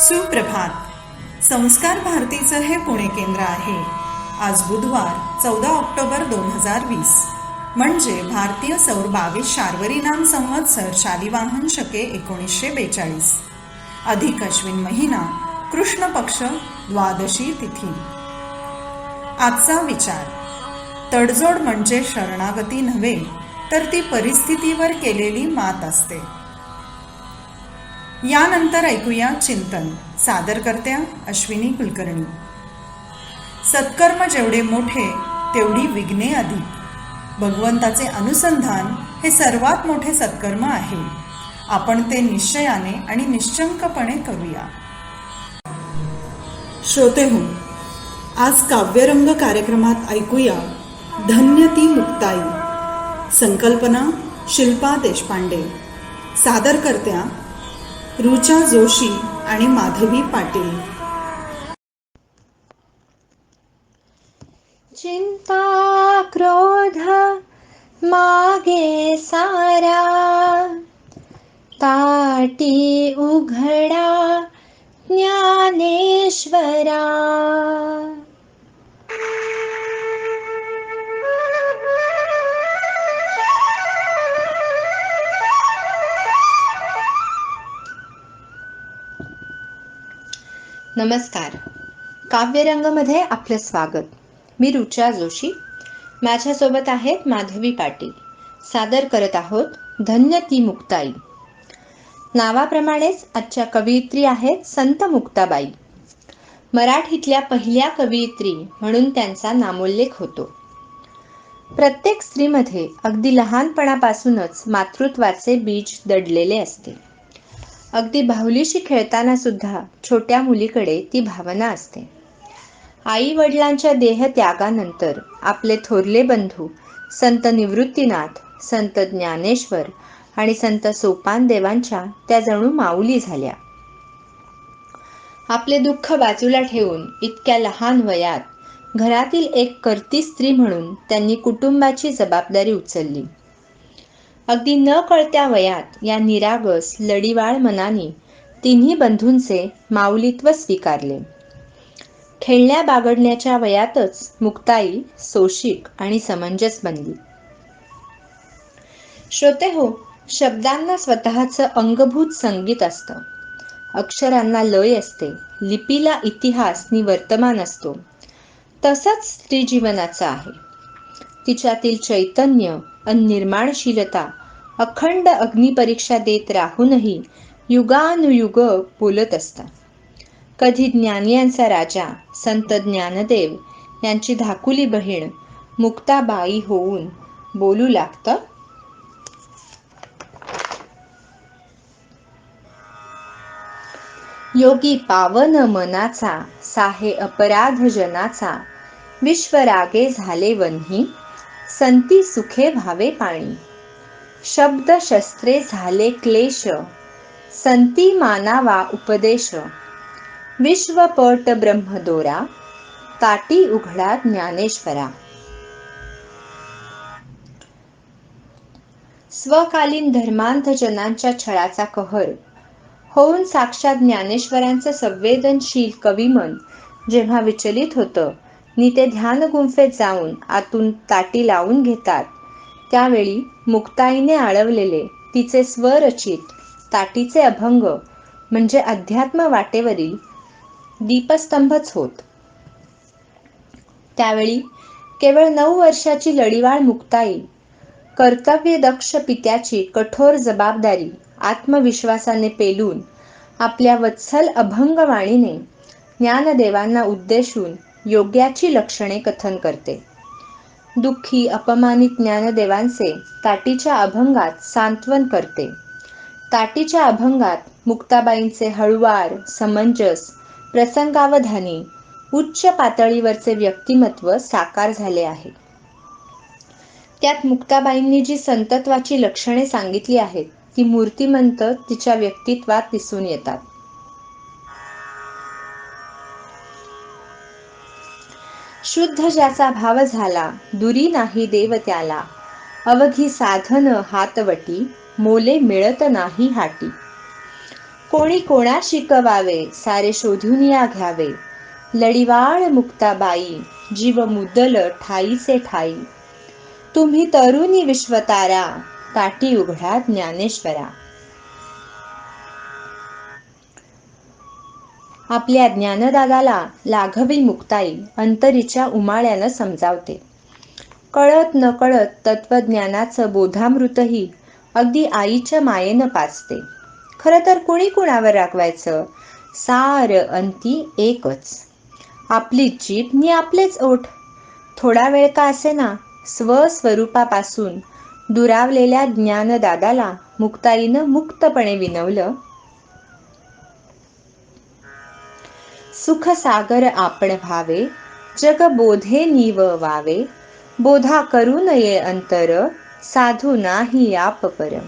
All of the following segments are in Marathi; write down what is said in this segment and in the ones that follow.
सुप्रभात. संस्कार भारतीचं हे पुणे केंद्र आहे. आज बुधवार चौदा ऑक्टोबर दोन हजार वीस. म्हणजे भारतीय सौर बावीस शार्वरी नाम संवत्सर शालिवाहन शके एकोणीसशे बेचाळीस. अधिक अश्विन महिना कृष्ण पक्ष द्वादशी तिथी. आजचा विचार. तडजोड म्हणजे शरणागती नव्हे तर ती परिस्थितीवर केलेली मात असते. यानंतर ऐकूया चिंतन. सादरकर्त्या अश्विनी कुलकर्णी. सत्कर्म जेवढे मोठे तेवढी विघ्ने अधिक. भगवंताचे अनुसंधान हे सर्वात मोठे सत्कर्म आहे. आपण ते निश्चयाने आणि निश्चंकपणे करूया. श्रोते हो आज काव्यरंग कार्यक्रमात ऐकूया धन्य ती मुक्ताई. संकल्पना शिल्पा देशपांडे. सादरकर्त्या रुचा जोशी आणि माधवी पाटील. चिंता क्रोध मागे सारा. ताटी उघडा ज्ञानेश्वरा. नमस्कार. काव्यरंगमध्ये आपलं स्वागत. मी रुचा जोशी. माझ्यासोबत आहेत माधवी पाटील. सादर करत आहोत धन्य ती मुक्ताई. नावाप्रमाणेच आजच्या कवयित्री आहेत संत मुक्ताबाई. मराठीतल्या पहिल्या कवयित्री म्हणून त्यांचा नामोल्लेख होतो. प्रत्येक स्त्रीमध्ये अगदी लहानपणापासूनच मातृत्वाचे बीज दडलेले असते. अगदी बाहुलीशी खेळताना सुद्धा छोट्या मुलीकडे ती भावना असते. आई वडिलांच्या देह त्यागानंतर आपले थोरले बंधू संत निवृत्तीनाथ संत ज्ञानेश्वर आणि संत सोपान देवांच्या त्या जणू माऊली झाल्या. आपले दुःख बाजूला ठेवून इतक्या लहान वयात घरातील एक करती स्त्री म्हणून त्यांनी कुटुंबाची जबाबदारी उचलली. अगदी न कळत्या वयात या निरागस लढीवाळ मनाने तिन्ही बंधूंचे माऊलीत्व स्वीकारले. खेळण्या बागडण्याच्या वयातच मुक्ताई सोशिक आणि समंजस बनली. श्रोते हो शब्दांना स्वतःचं अंगभूत संगीत असतं. अक्षरांना लय असते. लिपीला इतिहास नि वर्तमान असतो. तसंच स्त्री जीवनाचं आहे. तिच्यातील चैतन्य निर्माणशीलता. अखंड अग्निपरीक्षा देत राहूनही युगानुयुग बोलत असता कधी ज्ञानियांचा राजा संत ज्ञानदेव यांची धाकुली बहीण मुक्ताबाई होऊन बोलू लागतं? योगी पावन मनाचा साहे अपराध जनाचा विश्वरागे झाले वन्ही? संती सुखे भावे पाणी. शब्द शस्त्रे झाले क्लेश. संती मानावा उपदेश. विश्वपट ब्रह्मदोरा ताटी उघडा ज्ञानेश्वरा. स्वकालीन धर्मांध जनांच्या छळाचा कहर. होऊन साक्षात ज्ञानेश्वरांचं संवेदनशील कविमन जेव्हा विचलित होतं नि ते ध्यान गुंफेत जाऊन आतून ताटी लावून घेतात. त्यावेळी मुक्ताईने आळवलेले तिचे स्वरचित ताटीचे अभंग म्हणजे अध्यात्म वाटेवरील दीपस्तंभच होत. त्यावेळी केवळ नऊ वर्षाची लढीवाळ मुक्ताई कर्तव्यदक्ष पित्याची कठोर जबाबदारी आत्मविश्वासाने पेलून आपल्या वत्सल अभंगवाणीने ज्ञानदेवांना उद्देशून योग्याची लक्षणे कथन करते. दुःखी अपमानित ज्ञानदेवांचे ताटीच्या अभंगात सांत्वन करते. ताटीच्या अभंगात मुक्ताबाईंचे हळुवार समंजस प्रसंगावधानी उच्च पातळीवरचे व्यक्तिमत्व साकार झाले आहे. त्यात मुक्ताबाईंनी जी संतत्वाची लक्षणे सांगितली आहेत ती मूर्तिमंत तिच्या व्यक्तित्वात दिसून येतात. शुद्ध ज्याचा भाव झाला दुरी नाही देव त्याला अवघी साधन हातवटी मोले मिळत नाही हाटी. कोणी कोणा शिकवावे सारे शोधून या घ्यावे. लडिवाळ मुक्ताबाई जीव मुद्दल ठाईचे ठाई. तुम्ही तरुणी विश्वतारा ताटी उघडा ज्ञानेश्वरा. आपल्या ज्ञानदादाला लाघवी मुक्ताई अंतरीच्या उमाळ्यानं समजावते. कळत न कळत तत्वज्ञानाचं बोधामृतही अगदी आईच्या मायेनं पाचते खरं तर कुणी कुणावर राखवायचं सार अंती एकच. आपली जीभ नि आपलेच ओठ. थोडा वेळ का असे ना स्वस्वरूपापासून दुरावलेल्या ज्ञानदादाला मुक्ताईनं मुक्तपणे विनवलं सुख सागर आपण व्हावे जग बोधे नीव वावे बोधा करू नये अंतर साधू नाही आप पर.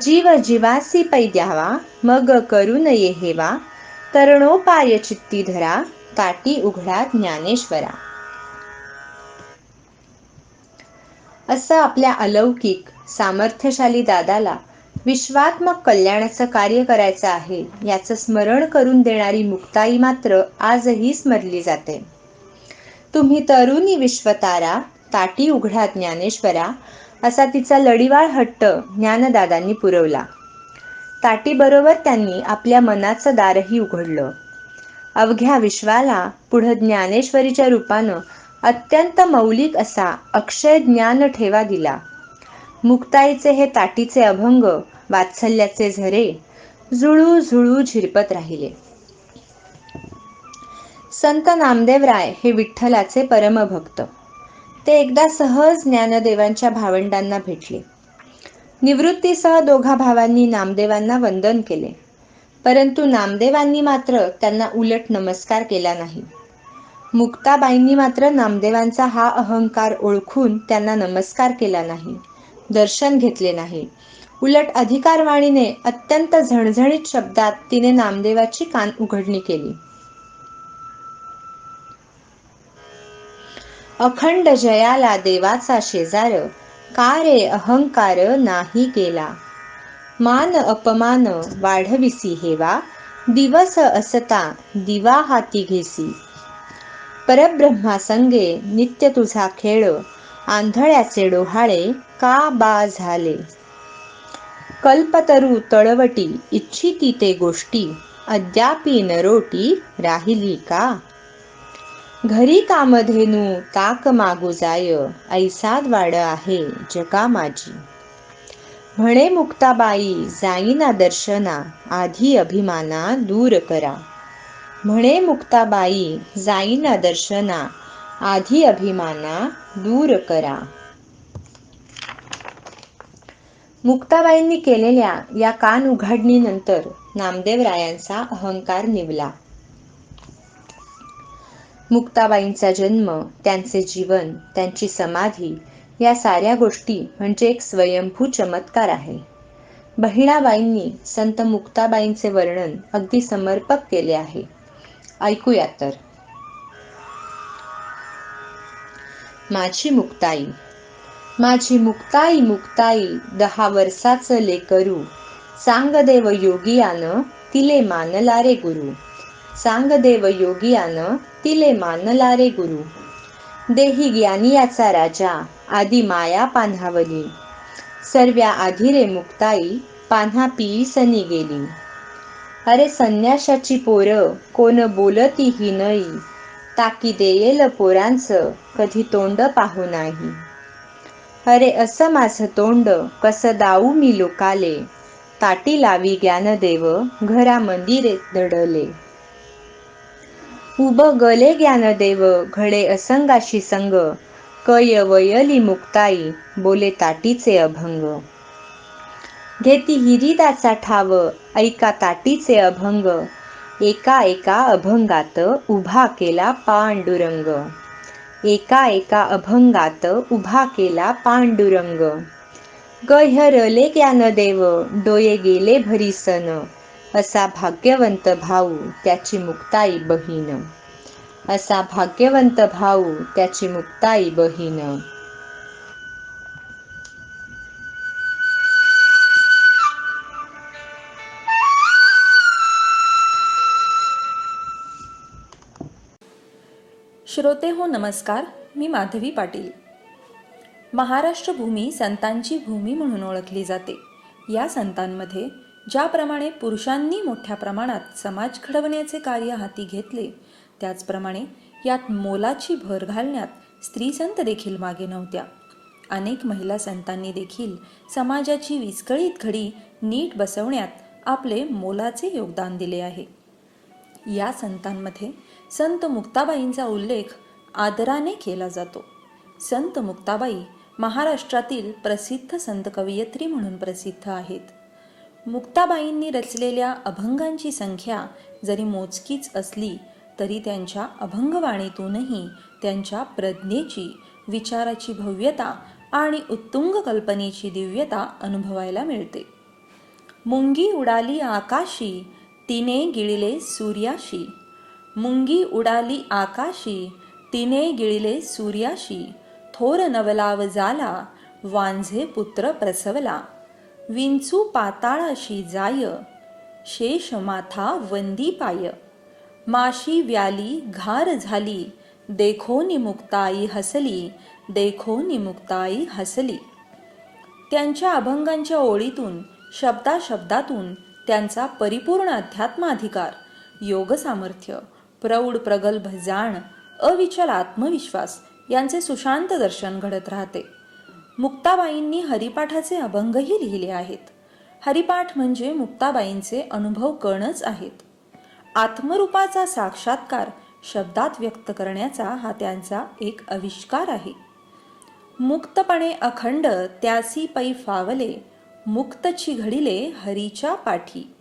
जीव जीवासी पै द्यावा मग करू नये हेवा तरणोपाय चित्ती धरा ताटी उघडा ज्ञानेश्वरा. असं आपल्या अलौकिक सामर्थ्यशाली दादाला विश्वात्मक कल्याणाचं कार्य करायचं आहे याचं स्मरण करून देणारी मुक्ताई मात्र आजही स्मरली जाते. तुम्ही तरुणी विश्वतारा ताटी उघडा ज्ञानेश्वरा असा तिचा लढीवाळ हट्ट ज्ञानदादांनी पुरवला. ताटीबरोबर त्यांनी आपल्या मनाचं दारही उघडलं. अवघ्या विश्वाला पुढं ज्ञानेश्वरीच्या रूपानं अत्यंत मौलिक असा अक्षय ज्ञान ठेवा दिला. मुक्ताईचे हे ताटीचे अभंग वात्सल्याचे झरे झुळू झुळू झिरपत राहिले. संत नामदेवराय हे विठ्ठलाचे परमभक्त. ते एकदा सहज ज्ञानदेवांच्या भावंडांना भेटले. निवृत्तीसह दोघा भावांनी नामदेवांना वंदन केले. परंतु नामदेवांनी मात्र त्यांना उलट नमस्कार केला नाही. मुक्ताबाईंनी मात्र नामदेवांचा हा अहंकार ओळखून त्यांना नमस्कार केला नाही. दर्शन घेतले नाही. उलट अधिकारवाणीने अत्यंत झणझणीत शब्दात तिने नामदेवाची कान उघडणी केली. अखंड जयाला देवाचा शेजार का रे अहंकार नाही गेला? मान अपमान वाढविसी हेवा दिवस असता दिवा हाती घेसी. परब्रह्मा संगे नित्य तुझा खेळ आंधळ्याचे डोहाळे का बा झाले? कल्पतरू तळवटी इच्छिती ते गोष्टी अद्यापी नरोटी राहिली का? घरी कामधेनू ताक मागू जाय ऐसाद वाड आहे जगा माझी. म्हणे मुक्ताबाई जाईना दर्शना आधी अभिमाना दूर करा. म्हणे मुक्ताबाई जाईना दर्शना आधी अभिमाना दूर करा. मुक्ताबाईंनी केलेल्या या कान उघडणीनंतर नामदेवरायांचा अहंकार निवला. मुक्ताबाईंचा जन्म त्यांचे जीवन त्यांची समाधी या साऱ्या गोष्टी म्हणजे एक स्वयंभू चमत्कार आहे. बहिणाबाईंनी संत मुक्ताबाईंचे वर्णन अगदी समर्पक केले आहे. ऐकूया तर. माझी मुक्ताई माझी मुक्ताई मुक्ताई दहा वर्षाचं लेकरू. सांगदेव योगियानं तिले मानला रे गुरु. सांगदेव योगियानं तिले मानला रे गुरु. देही ज्ञानियाचा राजा आदी माया पान्हावली. सर्व्या आधी रे मुक्ताई पान्हा पिईसनी गेली. अरे संन्याशाची पोरं कोण बोलती ही नई. ताकी देयेल पोरांचं कधी तोंड पाहू नाही. अरे असं माझं तोंड कसं दाऊ मी लोकाले. ताटी लावी ज्ञानदेव घरा मंदिरे दडले. उब गले ज्ञानदेव घडे असंगाशी संग. कय वयली मुक्ताई बोले ताटीचे अभंग. घेती हिरिदाचा ठाव ऐका ताटीचे अभंग. एका एका अभंगात उभा केला पांडुरंग. एका एका अभंगात उभा केला पांडुरंग. गह्यरले ज्ञानदेव डोये गेले भरीसन असा भाग्यवंत भाऊ त्याची मुक्ताई बहीण. असा भाग्यवंत भाऊ त्याची मुक्ताई बहीण. श्रोते हो नमस्कार. मी माधवी पाटील. महाराष्ट्र भूमी संतांची भूमी म्हणून ओळखली जाते. या संतांमध्ये ज्याप्रमाणे पुरुषांनी मोठ्या प्रमाणात समाज घडवण्याचे कार्य हाती घेतले त्याचप्रमाणे यात मोलाची भर घालण्यात स्त्री संत देखील मागे नव्हत्या. अनेक महिला संतांनी देखील समाजाची विस्कळीत घडी नीट बसवण्यात आपले मोलाचे योगदान दिले आहे. या संतांमध्ये संत मुक्ताबाईंचा उल्लेख आदराने केला जातो. संत मुक्ताबाई महाराष्ट्रातील प्रसिद्ध संत कवयित्री म्हणून प्रसिद्ध आहेत. मुक्ताबाईंनी रचलेल्या अभंगांची संख्या जरी मोजकीच असली तरी त्यांच्या अभंगवाणीतूनही त्यांच्या प्रज्ञेची विचाराची भव्यता आणि उत्तुंग कल्पनेची दिव्यता अनुभवायला मिळते. मुंगी उडाली आकाशी तिने गिळले सूर्याशी. मुंगी उडाली आकाशी तिने गिळले सूर्याशी. थोर नवलाव झाला वांझे पुत्र प्रसवला. विंचू पाताळाशी जाय शेष माथा वंदी पाय. माशी व्याली घार झाली देखो निमुक्ताई हसली देखो निमुक्ताई हसली. त्यांच्या अभंगांच्या ओळीतून शब्दाशब्दातून त्यांचा परिपूर्ण अध्यात्माधिकार योग सामर्थ्य प्रौढ प्रगल्भ जाण अविचल आत्मविश्वास यांचे सुशांत दर्शन घडत राहते. मुक्ताबाईंनी हरिपाठाचे अभंगही लिहिले आहेत. हरिपाठ म्हणजे मुक्ताबाईंचे अनुभव कणच आहेत. आत्मरूपाचा साक्षात्कार शब्दात व्यक्त करण्याचा हा त्यांचा एक आविष्कार आहे. मुक्तपणे अखंड त्यासी पै फावले मुक्तची घडिले हरीच्या पाठी.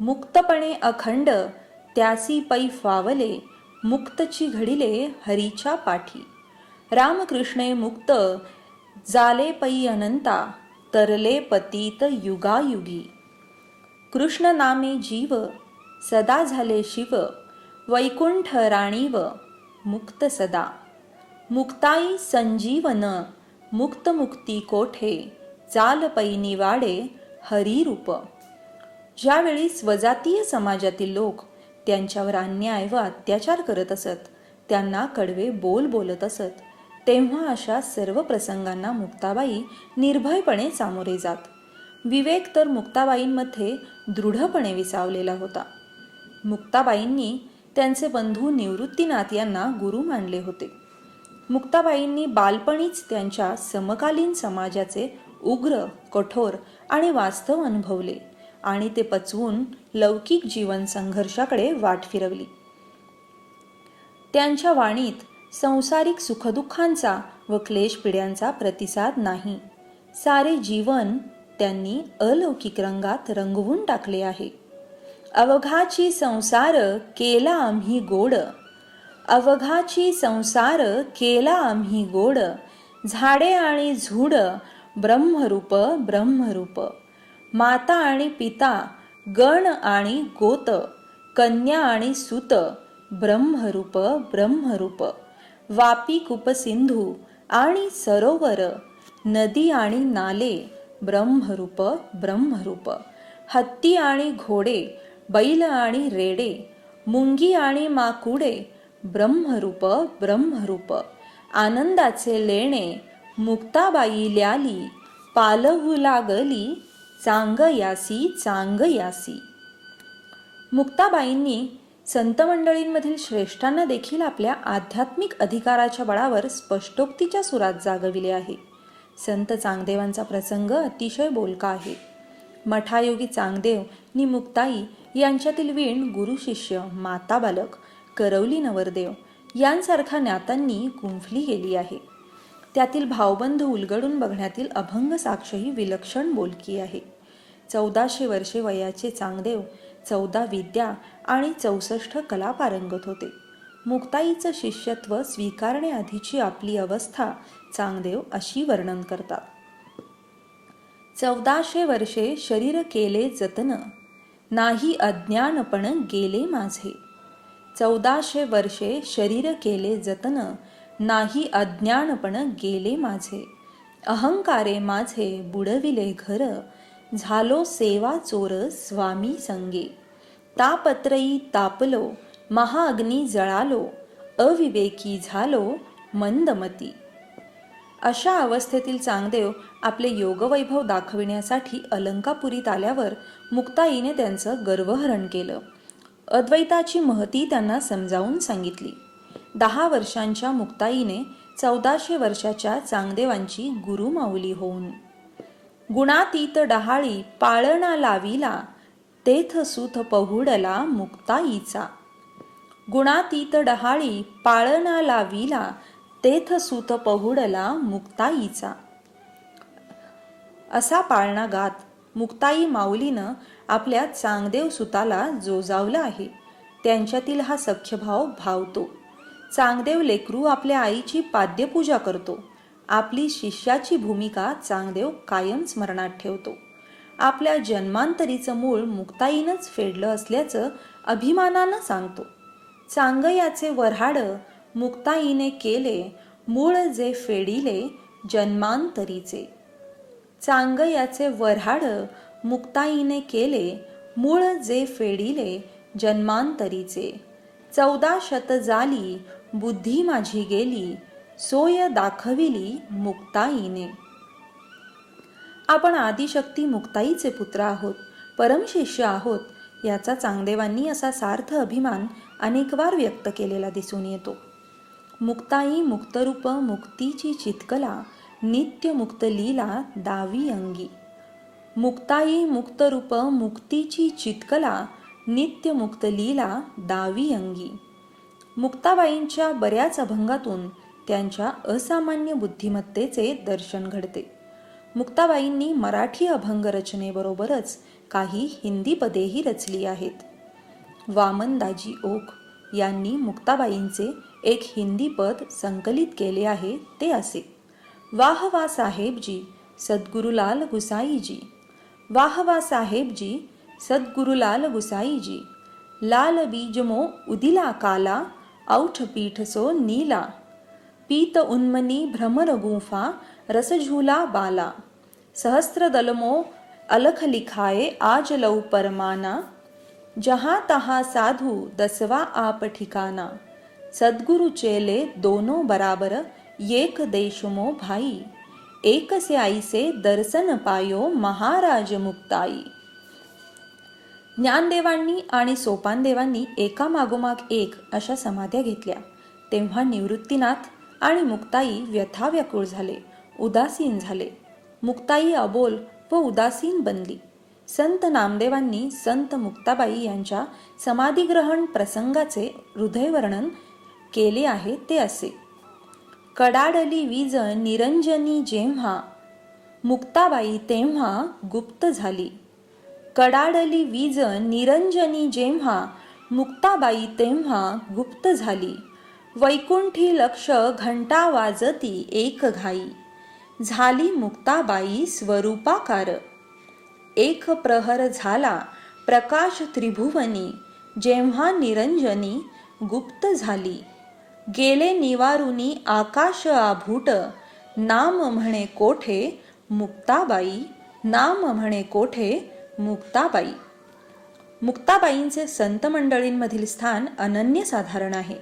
मुक्तपणे अखंड त्यासी पै फावले मुक्तची घडिले हरीच्या पाठी. रामकृष्णे मुक्त जाले पै अनंता तरले पतीत युगायुगी. कृष्ण नामे जीव सदा झाले शिव वैकुंठ राणीव मुक्त सदा. मुक्ताई संजीवन मुक्त मुक्ती कोठे चाल निवाडे हरिरूप. ज्यावेळी स्वजातीय समाजातील लोक त्यांच्यावर अन्याय व अत्याचार करत असत. त्यांना कडवे बोल बोलत असत. तेव्हा अशा सर्व प्रसंगांना मुक्ताबाई निर्भयपणे सामोरे जात. विवेक तर मुक्ताबाईंमध्ये दृढपणे विसावलेला होता. मुक्ताबाईंनी त्यांचे बंधू निवृत्तीनाथ यांना गुरु मानले होते. मुक्ताबाईंनी बालपणीच त्यांच्या समकालीन समाजाचे उग्र कठोर आणि वास्तव अनुभवले. आणि ते पचवून लौकिक जीवन संघर्षाकडे वाट फिरवली. त्यांच्या वाणीत संसारिक सुखदुःखांचा व क्लेश पिढ्यांचा प्रतिसाद नाही. सारे जीवन त्यांनी अलौकिक रंगात रंगवून टाकले आहे. अवघाची संसार केला आम्ही गोड. अवघाची संसार केला आम्ही गोड. झाडे आणि झुड ब्रह्मरूप ब्रह्मरूप. माता आणि पिता गण आणि गोत कन्या आणि सुत ब्रह्मरूप ब्रह्मरूप वापी कुपसिंधू आणि सरोवर नदी आणि नाले ब्रह्मरूप ब्रह्मरूप हत्ती आणि घोडे बैल आणि रेडे मुंगी आणि माकुडे ब्रह्मरूप ब्रह्मरूप आनंदाचे लेणे मुक्ताबाई ल्याली पालहू लागली चांग यासी चांग यासी. मुक्ताबाईंनी संत मंडळींमधील श्रेष्ठांना देखील आपल्या आध्यात्मिक अधिकाराच्या बळावर स्पष्टोक्तीच्या सुरात जागविले आहे. संत चांगदेवांचा प्रसंग अतिशय बोलका आहे. मठायोगी चांगदेव नि मुक्ताई यांच्यातील वीण गुरु शिष्य माता बालक करवली नवरदेव यांसारख्या ज्ञातांनी गुंफली गेली आहे. त्यातील भावबंध उलगडून बघण्यातील अभंग साक्षही विलक्षण बोलकी आहे. चौदाशे वर्षे वयाचे चांगदेव चौदा विद्या आणि चौसष्ट कला पारंगत होते. मुक्ताईचं शिष्यत्व स्वीकारण्याआधीची आपली अवस्था चांगदेव अशी वर्णन करतात. चौदाशे वर्षे शरीर केले जतन नाही अज्ञानपण गेले माझे. चौदाशे वर्षे शरीर केले जतन नाही अज्ञानपण गेले माझे. अहंकारे माझे बुडविले घर. झालो सेवा चोर स्वामी संगे. तापत्रयी तापलो महाअग्नी जळालो अविवेकी झालो मंदमती. अशा अवस्थेतील चांगदेव आपले योगवैभव दाखविण्यासाठी अलंकापुरीत आल्यावर मुक्ताईने त्यांचं गर्वहरण केलं. अद्वैताची महती त्यांना समजावून सांगितली. दहा वर्षांच्या मुक्ताईने चौदाशे वर्षाच्या चांगदेवांची गुरुमाऊली होऊन. गुणातीत डहाळी पाळणा लाविला तेथ सुत पहुडला मुक्ताईचा. गुणातीत डहाळी पाळणा लाविला तेथ सुत पहुडला मुक्ताईचा. असा पाळणा गात मुक्ताई माऊलीनं आपल्या चांगदेव सुताला जोजावलं आहे. त्यांच्यातील हा सख्यभाव भावतो. चांगदेव लेकरू आपल्या आईची पाद्यपूजा करतो. आपली शिष्याची भूमिका चांगदेव कायम स्मरणात ठेवतो. आपल्या जन्मांतरीचं मूळ मुक्ताईनंच फेडलं असल्याचं अभिमानानं सांगतो. चांगयाचे वऱ्हाड मुक्ताईने केले मूळ जे फेडिले जन्मांतरीचे. चांगयाचे वऱ्हाड मुक्ताईने केले मूळ जे फेडिले जन्मांतरीचे. चौदा शत झाली बुद्धी माझी गेली सोय दाखविली मुक्ताईने. आपण आदिशक्ती मुक्ताईचे पुत्र आहोत परमशिष्य आहोत याचा चांगदेवांनी असा सार्थ अभिमान अनेकवार व्यक्त केलेला दिसून येतो. मुक्ताई मुक्तरूप मुक्तीची चितकला नित्य मुक्त लीला दावी अंगी. मुक्ताई मुक्तरूप मुक्तीची चितकला नित्य मुक्त लीला दावी अंगी. मुक्ताबाईंच्या बऱ्याच अभंगातून त्यांच्या असामान्य बुद्धिमत्तेचे दर्शन घडते. मुक्ताबाईंनी मराठी अभंग रचनेबरोबरच काही हिंदी पदेही रचली आहेत. वामनदाजी ओक यांनी मुक्ताबाईंचे एक हिंदी पद संकलित केले आहे ते असे. वाह वा साहेबजी सद्गुरुलाल गुसाईजी. वाह वा साहेबजी सद्गुरुलाल गुसाईजी. लाल बीजमो उदिला काला औठ पीठ सो नीला। पीत उन्मनी भ्रमर गुंफा रसझूला बाला। सहस्रदलमो अलख लिखाए आज लऊ परमाना। जहाँ तहाँ साधु दसवा आप ठिकाना। सद्गुरु चेले दोनों बराबर एक देशमो भाई। एक से आई से दर्शन पायो महाराज मुक्ताई। ज्ञानदेवांनी आणि सोपानदेवांनी एका मागोमाग एक अशा समाध्या घेतल्या. तेव्हा निवृत्तीनाथ आणि मुक्ताई व्यथाव्याकुळ झाले उदासीन झाले. मुक्ताई अबोल व उदासीन बनली. संत नामदेवांनी संत मुक्ताबाई यांच्या समाधीग्रहण प्रसंगाचे हृदयवर्णन केले आहे ते असे. कडाडली वीज निरंजनी जेव्हा मुक्ताबाई तेव्हा गुप्त झाली. कडाडली वीज निरंजनी जेव्हा मुक्ताबाई तेव्हा गुप्त झाली. वैकुंठी लक्ष घंटा वाजती एक घाई. झाली मुक्ताबाई स्वरूपाकार. एक प्रहर झाला प्रकाश त्रिभुवनी. जेव्हा निरंजनी गुप्त झाली. गेले निवारुनी आकाश आभूट. नाम म्हणे कोठे? मुक्ताबाई नाम म्हणे कोठे? मुक्ताबाई. मुक्ताबाईंचे संत मंडळींमधील स्थान अनन्यसाधारण आहे.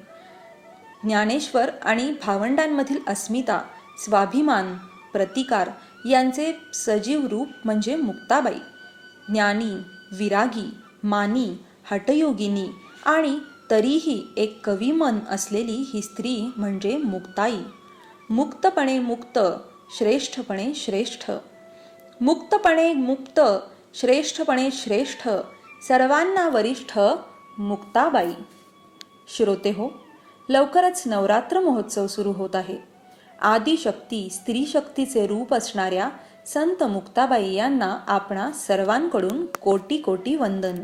ज्ञानेश्वर आणि भावंडांमधील अस्मिता स्वाभिमान प्रतिकार यांचे सजीव रूप म्हणजे मुक्ताबाई. ज्ञानी विरागी मानी हटयोगिनी आणि तरीही एक कविमन असलेली ही स्त्री म्हणजे मुक्ताई. मुक्तपणे मुक्त श्रेष्ठपणे श्रेष्ठ. मुक्तपणे मुक्त श्रेष्ठपणे श्रेष्ठ सर्वांना वरिष्ठ मुक्ताबाई. श्रोते हो लवकरच नवरात्र महोत्सव सुरू होत आहे. आदिशक्ती स्त्री शक्तीचे रूप असणाऱ्या संत मुक्ताबाई यांना आपणा सर्वांकडून कोटी कोटी वंदन.